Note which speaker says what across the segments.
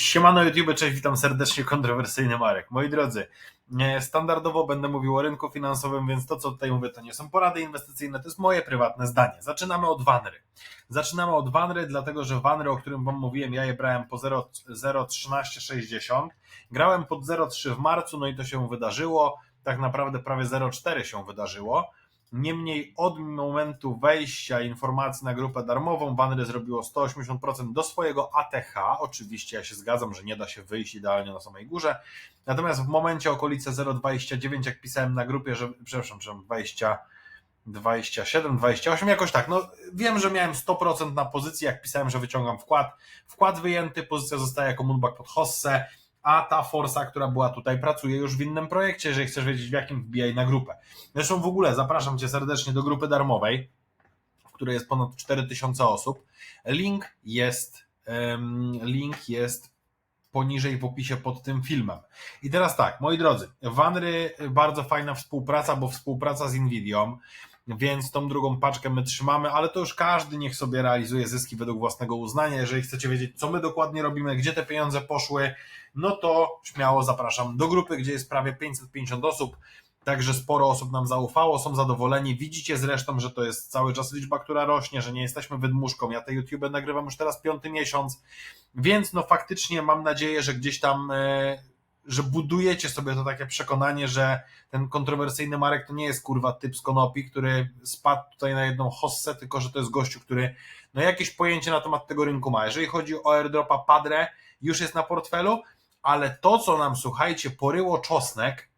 Speaker 1: Siemano YouTube, cześć, witam serdecznie, kontrowersyjny Marek. Moi drodzy, e, standardowo będę mówił o rynku finansowym, więc to, co tutaj mówię, to nie są porady inwestycyjne, to jest moje prywatne zdanie. Zaczynamy od Wanry. Zaczynamy od Wanry, dlatego że Wanry, o którym Wam mówiłem, ja je brałem po 0,1360. Grałem pod 0,3 w marcu, no i to się wydarzyło. Tak naprawdę prawie 0,4 się wydarzyło. Niemniej od momentu wejścia informacji na grupę darmową Wanry zrobiło 180% do swojego ATH. Oczywiście ja się zgadzam, że nie da się wyjść idealnie na samej górze. Natomiast w momencie okolice 0,29, jak pisałem na grupie, że przepraszam, przepraszam 20, 27, 28, jakoś tak. No wiem, że miałem 100% na pozycji, jak pisałem, że wyciągam wkład. Wkład wyjęty, pozycja zostaje jako moonback pod hossę a ta forsa, która była tutaj, pracuje już w innym projekcie, jeżeli chcesz wiedzieć w jakim, wbijaj na grupę. Zresztą w ogóle zapraszam Cię serdecznie do grupy darmowej, w której jest ponad 4000 osób. Link jest, link jest poniżej w opisie pod tym filmem. I teraz tak, moi drodzy, Wanry, bardzo fajna współpraca, bo współpraca z Nvidią, więc tą drugą paczkę my trzymamy, ale to już każdy niech sobie realizuje zyski według własnego uznania. Jeżeli chcecie wiedzieć, co my dokładnie robimy, gdzie te pieniądze poszły, no to śmiało zapraszam do grupy, gdzie jest prawie 550 osób. Także sporo osób nam zaufało, są zadowoleni. Widzicie zresztą, że to jest cały czas liczba, która rośnie, że nie jesteśmy wydmuszką. Ja te YouTube nagrywam już teraz piąty miesiąc, więc no faktycznie mam nadzieję, że gdzieś tam e, że budujecie sobie to takie przekonanie, że ten kontrowersyjny Marek to nie jest kurwa typ z konopi, który spadł tutaj na jedną hossę, tylko że to jest gościu, który no jakieś pojęcie na temat tego rynku ma. Jeżeli chodzi o airdropa Padre, już jest na portfelu, ale to, co nam, słuchajcie, poryło czosnek,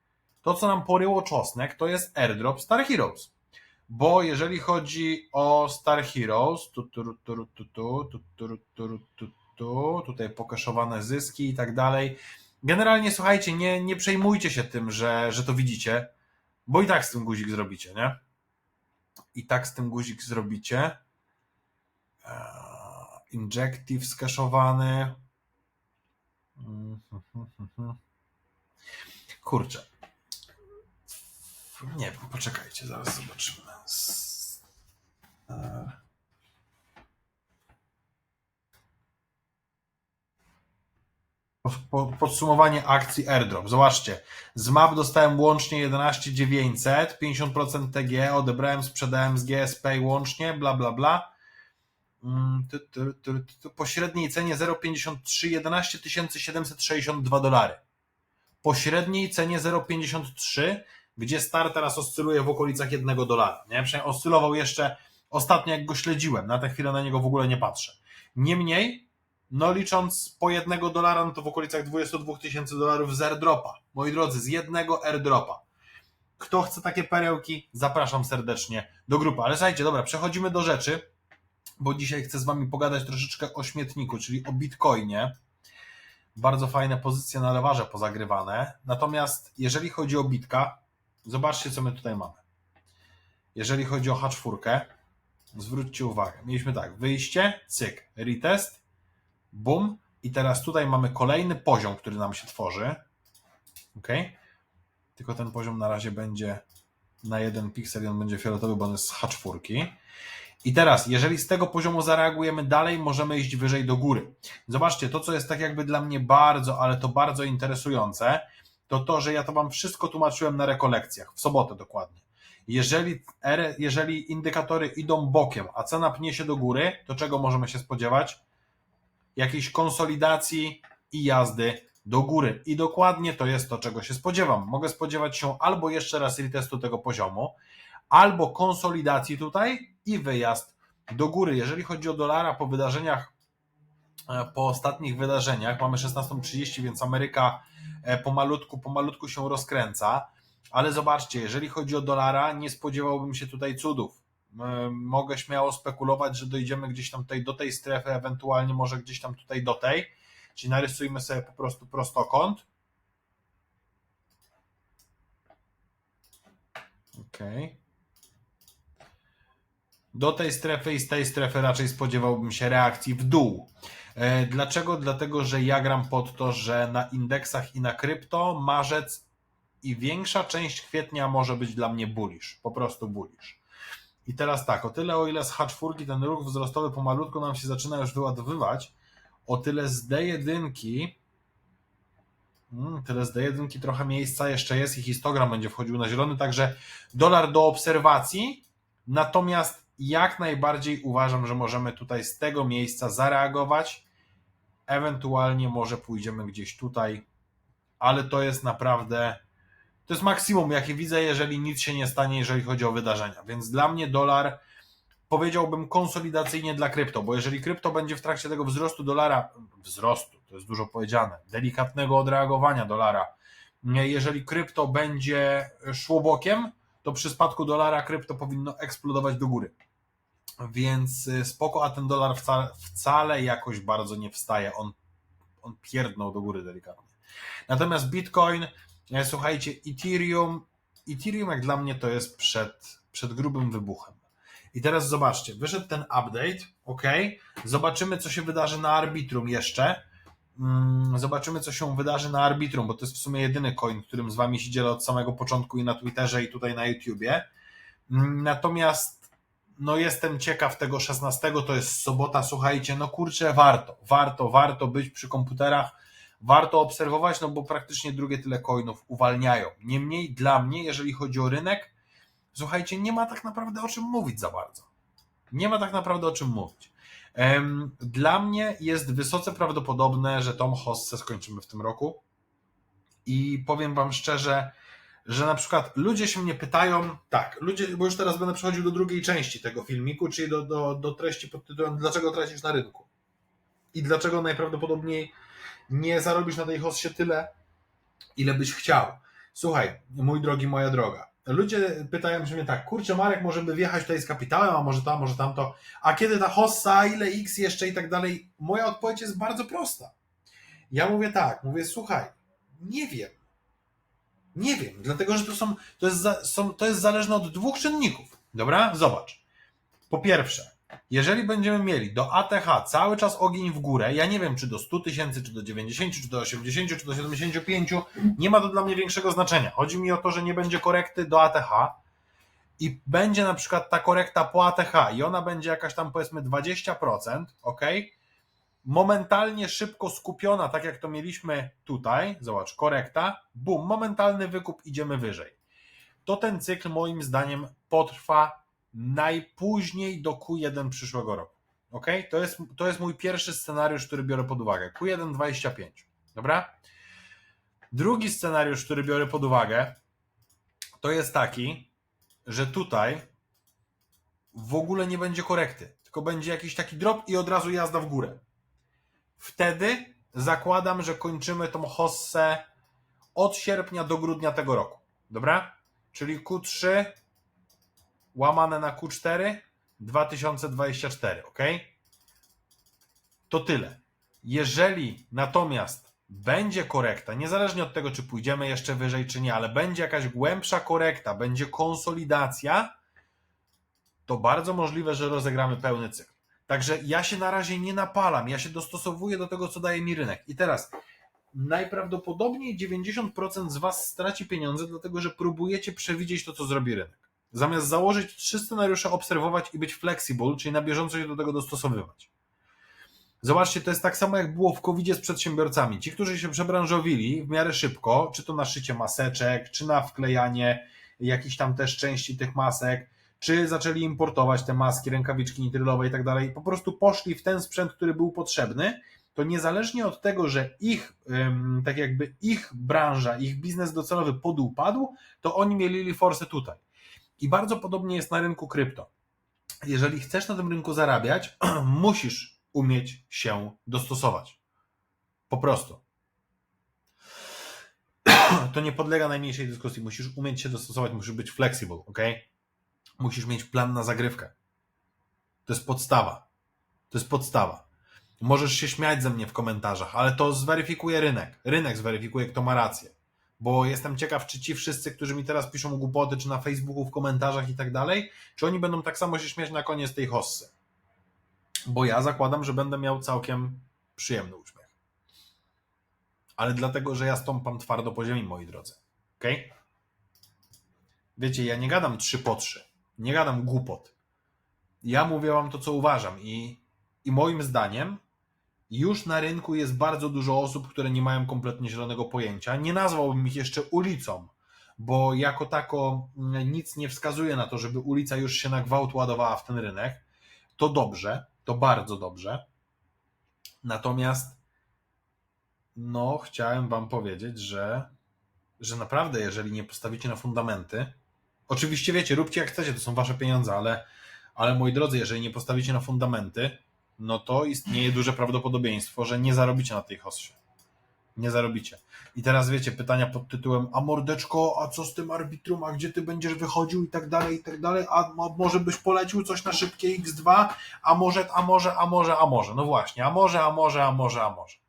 Speaker 1: to, co nam poryło czosnek, to jest airdrop Star Heroes. Bo jeżeli chodzi o Star Heroes, tu, tu, tu, tu, tu, tu, tu, tu, tu, tu, tu, tutaj pokaszowane zyski i tak dalej, Generalnie słuchajcie, nie, nie przejmujcie się tym, że, że to widzicie, bo i tak z tym guzik zrobicie, nie? I tak z tym guzik zrobicie. Eee, injective skaszowany. Kurczę. Nie wiem, poczekajcie, zaraz zobaczymy. Eee. podsumowanie akcji airdrop. Zobaczcie, z map dostałem łącznie 11900, 50% TG, odebrałem, sprzedałem z GSP łącznie, bla bla bla. Mm, po średniej cenie 0,53 11 762 dolary. Po średniej cenie 0,53, gdzie star teraz oscyluje w okolicach 1 dolara. Nie? Przynajmniej oscylował jeszcze ostatnio, jak go śledziłem. Na tę chwilę na niego w ogóle nie patrzę. Niemniej no licząc po jednego dolara, no to w okolicach 22 tysięcy dolarów z airdropa. Moi drodzy, z jednego airdropa. Kto chce takie perełki, zapraszam serdecznie do grupy. Ale słuchajcie, dobra, przechodzimy do rzeczy, bo dzisiaj chcę z Wami pogadać troszeczkę o śmietniku, czyli o Bitcoinie. Bardzo fajne pozycje na lewarze pozagrywane. Natomiast jeżeli chodzi o Bitka, zobaczcie, co my tutaj mamy. Jeżeli chodzi o H4, zwróćcie uwagę. Mieliśmy tak, wyjście, cyk, retest, Bum. I teraz tutaj mamy kolejny poziom, który nam się tworzy. Ok. Tylko ten poziom na razie będzie na jeden piksel i on będzie fioletowy, bo on jest z H4. I teraz, jeżeli z tego poziomu zareagujemy dalej, możemy iść wyżej do góry. Zobaczcie, to co jest tak jakby dla mnie bardzo, ale to bardzo interesujące, to to, że ja to Wam wszystko tłumaczyłem na rekolekcjach, w sobotę dokładnie. Jeżeli, jeżeli indykatory idą bokiem, a cena pnie się do góry, to czego możemy się spodziewać? jakiejś konsolidacji i jazdy do góry. I dokładnie to jest to, czego się spodziewam. Mogę spodziewać się albo jeszcze raz retestu tego poziomu, albo konsolidacji tutaj i wyjazd do góry. Jeżeli chodzi o dolara po wydarzeniach, e, po ostatnich wydarzeniach, mamy 16.30, więc Ameryka e, pomalutku, pomalutku się rozkręca, ale zobaczcie, jeżeli chodzi o dolara, nie spodziewałbym się tutaj cudów mogę śmiało spekulować, że dojdziemy gdzieś tam tutaj do tej strefy, ewentualnie może gdzieś tam tutaj do tej. Czyli narysujmy sobie po prostu prostokąt. Ok. Do tej strefy i z tej strefy raczej spodziewałbym się reakcji w dół. E, dlaczego? Dlatego, że ja gram pod to, że na indeksach i na krypto marzec i większa część kwietnia może być dla mnie bullish. Po prostu bullish. I teraz tak, o tyle o ile z H4 ten ruch wzrostowy pomalutku nam się zaczyna już wyładowywać, o tyle z D1 mm, tyle z D1 trochę miejsca jeszcze jest i histogram będzie wchodził na zielony, także dolar do obserwacji, natomiast jak najbardziej uważam, że możemy tutaj z tego miejsca zareagować, ewentualnie może pójdziemy gdzieś tutaj, ale to jest naprawdę to jest maksimum, jakie widzę, jeżeli nic się nie stanie, jeżeli chodzi o wydarzenia. Więc dla mnie dolar powiedziałbym konsolidacyjnie dla krypto, bo jeżeli krypto będzie w trakcie tego wzrostu dolara, wzrostu, to jest dużo powiedziane, delikatnego odreagowania dolara, jeżeli krypto będzie szło bokiem, to przy spadku dolara krypto powinno eksplodować do góry. Więc y, spoko, a ten dolar wcale, wcale jakoś bardzo nie wstaje. On, on pierdnął do góry delikatnie. Natomiast Bitcoin, e, słuchajcie, Ethereum, Ethereum jak dla mnie to jest przed, przed grubym wybuchem. I teraz zobaczcie, wyszedł ten update, ok, zobaczymy co się wydarzy na Arbitrum jeszcze, Mm, zobaczymy co się wydarzy na Arbitrum, bo to jest w sumie jedyny coin, którym z Wami się dzielę od samego początku i na Twitterze i tutaj na YouTubie. Mm, Natomiast no jestem ciekaw tego 16, to jest sobota, słuchajcie, no kurczę, warto, warto, warto być przy komputerach, warto obserwować, no bo praktycznie drugie tyle coinów uwalniają. Niemniej dla mnie, jeżeli chodzi o rynek, słuchajcie, nie ma tak naprawdę o czym mówić za bardzo. Nie ma tak naprawdę o czym mówić. Dla mnie jest wysoce prawdopodobne, że tą hossę skończymy w tym roku. I powiem Wam szczerze, że na przykład ludzie się mnie pytają, tak, ludzie, bo już teraz będę przechodził do drugiej części tego filmiku, czyli do, do, do treści pod tytułem Dlaczego tracisz na rynku? I dlaczego najprawdopodobniej nie zarobisz na tej hossie tyle, ile byś chciał. Słuchaj, mój drogi, moja droga. Ludzie pytają się mnie tak, kurczę Marek, może by wjechać tutaj z kapitałem, a może tam, może tamto, a kiedy ta hossa, ile x jeszcze i tak dalej. Moja odpowiedź jest bardzo prosta. Ja mówię tak, mówię, słuchaj, nie wiem. Nie wiem, dlatego że to są, to jest, są, to jest zależne od dwóch czynników. Dobra? Zobacz. Po pierwsze, jeżeli będziemy mieli do ATH cały czas ogień w górę, ja nie wiem czy do 100 tysięcy, czy do 90, czy do 80, czy do 75, nie ma to dla mnie większego znaczenia. Chodzi mi o to, że nie będzie korekty do ATH i będzie na przykład ta korekta po ATH i ona będzie jakaś tam powiedzmy 20%, ok? Momentalnie szybko skupiona, tak jak to mieliśmy tutaj, zobacz, korekta, bum, momentalny wykup, idziemy wyżej. To ten cykl moim zdaniem potrwa najpóźniej do Q1 przyszłego roku. Ok? To jest, to jest mój pierwszy scenariusz, który biorę pod uwagę. Q1 25. Dobra? Drugi scenariusz, który biorę pod uwagę, to jest taki, że tutaj w ogóle nie będzie korekty, tylko będzie jakiś taki drop i od razu jazda w górę. Wtedy zakładam, że kończymy tą hossę od sierpnia do grudnia tego roku. Dobra? Czyli Q3 łamane na Q4 2024, ok? To tyle. Jeżeli natomiast będzie korekta, niezależnie od tego, czy pójdziemy jeszcze wyżej, czy nie, ale będzie jakaś głębsza korekta, będzie konsolidacja, to bardzo możliwe, że rozegramy pełny cykl. Także ja się na razie nie napalam, ja się dostosowuję do tego, co daje mi rynek. I teraz najprawdopodobniej 90% z Was straci pieniądze, dlatego że próbujecie przewidzieć to, co zrobi rynek. Zamiast założyć trzy scenariusze, obserwować i być flexible, czyli na bieżąco się do tego dostosowywać. Zobaczcie, to jest tak samo jak było w covid z przedsiębiorcami. Ci, którzy się przebranżowili w miarę szybko, czy to na szycie maseczek, czy na wklejanie jakichś tam też części tych masek, czy zaczęli importować te maski, rękawiczki nitrylowe i tak dalej, po prostu poszli w ten sprzęt, który był potrzebny, to niezależnie od tego, że ich, tak jakby ich branża, ich biznes docelowy podupadł, to oni mieli forsę tutaj. I bardzo podobnie jest na rynku krypto. Jeżeli chcesz na tym rynku zarabiać, musisz umieć się dostosować. Po prostu. To nie podlega najmniejszej dyskusji. Musisz umieć się dostosować, musisz być flexible, ok? Musisz mieć plan na zagrywkę. To jest podstawa. To jest podstawa. Możesz się śmiać ze mnie w komentarzach, ale to zweryfikuje rynek. Rynek zweryfikuje, kto ma rację. Bo jestem ciekaw, czy ci wszyscy, którzy mi teraz piszą głupoty, czy na Facebooku, w komentarzach i tak dalej, czy oni będą tak samo się śmiać na koniec tej hossy. Bo ja zakładam, że będę miał całkiem przyjemny uśmiech. Ale dlatego, że ja stąpam twardo po ziemi, moi drodzy. Ok? Wiecie, ja nie gadam trzy po trzy. Nie gadam głupot. Ja mówię wam to, co uważam i, i moim zdaniem Już na rynku jest bardzo dużo osób, które nie mają kompletnie zielonego pojęcia. Nie nazwałbym ich jeszcze ulicą, bo jako tako mm, nic nie wskazuje na to, żeby ulica już się na gwałt ładowała w ten rynek. To dobrze, to bardzo dobrze. Natomiast no, chciałem Wam powiedzieć, że, że naprawdę, jeżeli nie postawicie na fundamenty, oczywiście wiecie, róbcie jak chcecie, to są Wasze pieniądze, ale, ale moi drodzy, jeżeli nie postawicie na fundamenty, no to istnieje duże prawdopodobieństwo, że nie zarobicie na tej hostrze. Nie zarobicie. I teraz wiecie, pytania pod tytułem a mordeczko, a co z tym arbitrum, a gdzie ty będziesz wychodził i tak dalej, i tak dalej, a mo- może byś polecił coś na szybkie X2, a może, a może, a może, a może. No właśnie, a może, a może, a może, a może.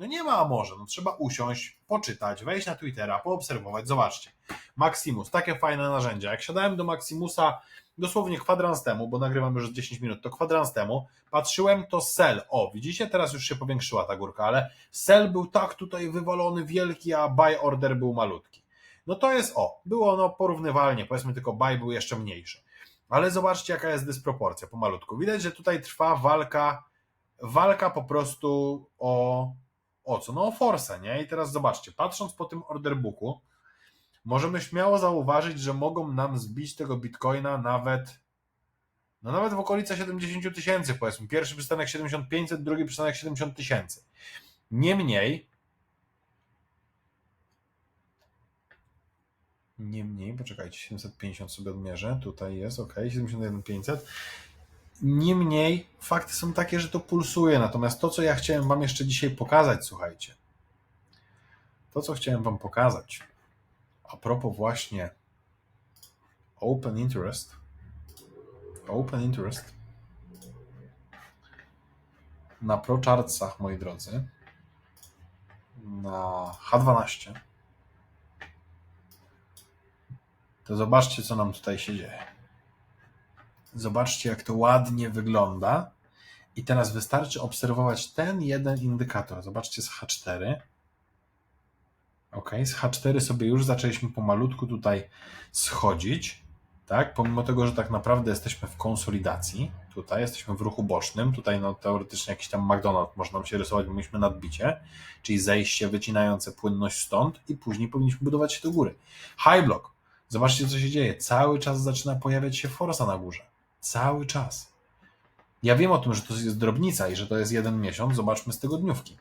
Speaker 1: No nie ma a może, no trzeba usiąść, poczytać, wejść na Twittera, poobserwować, zobaczcie. Maximus, takie fajne narzędzia. Jak siadałem do Maximusa dosłownie kwadrans temu, bo nagrywam już 10 minut, to kwadrans temu, patrzyłem to sell. O, widzicie, teraz już się powiększyła ta górka, ale sell był tak tutaj wywalony wielki, a buy order był malutki. No to jest o, było ono porównywalnie, powiedzmy tylko buy był jeszcze mniejszy. Ale zobaczcie, jaka jest dysproporcja pomalutku. Widać, że tutaj trwa walka, walka po prostu o, o co? No o forsę, nie? I teraz zobaczcie, patrząc po tym order booku, możemy śmiało zauważyć, że mogą nam zbić tego bitcoina nawet no nawet w okolice 70 tysięcy, powiedzmy. Pierwszy przystanek 7500, drugi przystanek 70 tysięcy. Niemniej, niemniej, poczekajcie, 750 sobie odmierzę, tutaj jest, ok, 71500. Niemniej, fakty są takie, że to pulsuje. Natomiast to, co ja chciałem Wam jeszcze dzisiaj pokazać, słuchajcie, to, co chciałem Wam pokazać, a propos właśnie Open Interest, Open Interest. Na ProChartsach, moi drodzy, na H12, to zobaczcie, co nam tutaj się dzieje. Zobaczcie, jak to ładnie wygląda. I teraz wystarczy obserwować ten jeden indykator. Zobaczcie z H4. Ok, z H4 sobie już zaczęliśmy pomalutku tutaj schodzić. Tak, pomimo tego, że tak naprawdę jesteśmy w konsolidacji, tutaj jesteśmy w ruchu bocznym, tutaj no teoretycznie jakiś tam McDonald's można nam się rysować, bo mieliśmy nadbicie, czyli zejście wycinające płynność stąd i później powinniśmy budować się do góry. High block. Zobaczcie, co się dzieje. Cały czas zaczyna pojawiać się forsa na górze. Cały czas. Ja wiem o tym, że to jest drobnica i że to jest jeden miesiąc. Zobaczmy z tygodniówki.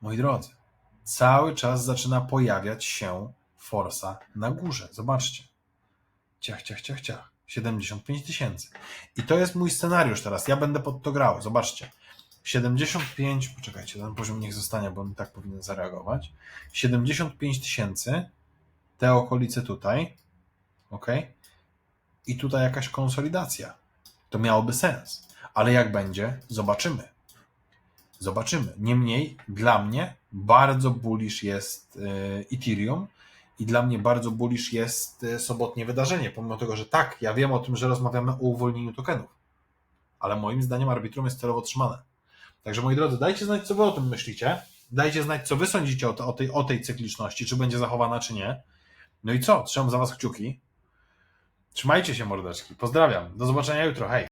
Speaker 1: Moi drodzy, cały czas zaczyna pojawiać się forsa na górze. Zobaczcie. Ciach, ciach, ciach, ciach. 75 tysięcy. I to jest mój scenariusz teraz. Ja będę pod to grał. Zobaczcie. 75, poczekajcie, ten poziom niech zostanie, bo on tak powinien zareagować. 75 tysięcy, te okolice tutaj, ok? I tutaj jakaś konsolidacja. To miałoby sens. Ale jak będzie, zobaczymy. Zobaczymy. Niemniej dla mnie bardzo bullish jest y, Ethereum i dla mnie bardzo bullish jest y, sobotnie wydarzenie, pomimo tego, że tak, ja wiem o tym, że rozmawiamy o uwolnieniu tokenów, ale moim zdaniem arbitrum jest celowo trzymane. Także moi drodzy, dajcie znać, co wy o tym myślicie. Dajcie znać, co wy sądzicie o, te, o, tej, o tej cykliczności, czy będzie zachowana, czy nie. No i co? Trzymam za was kciuki. Trzymajcie się, mordeczki. Pozdrawiam. Do zobaczenia jutro. Hej.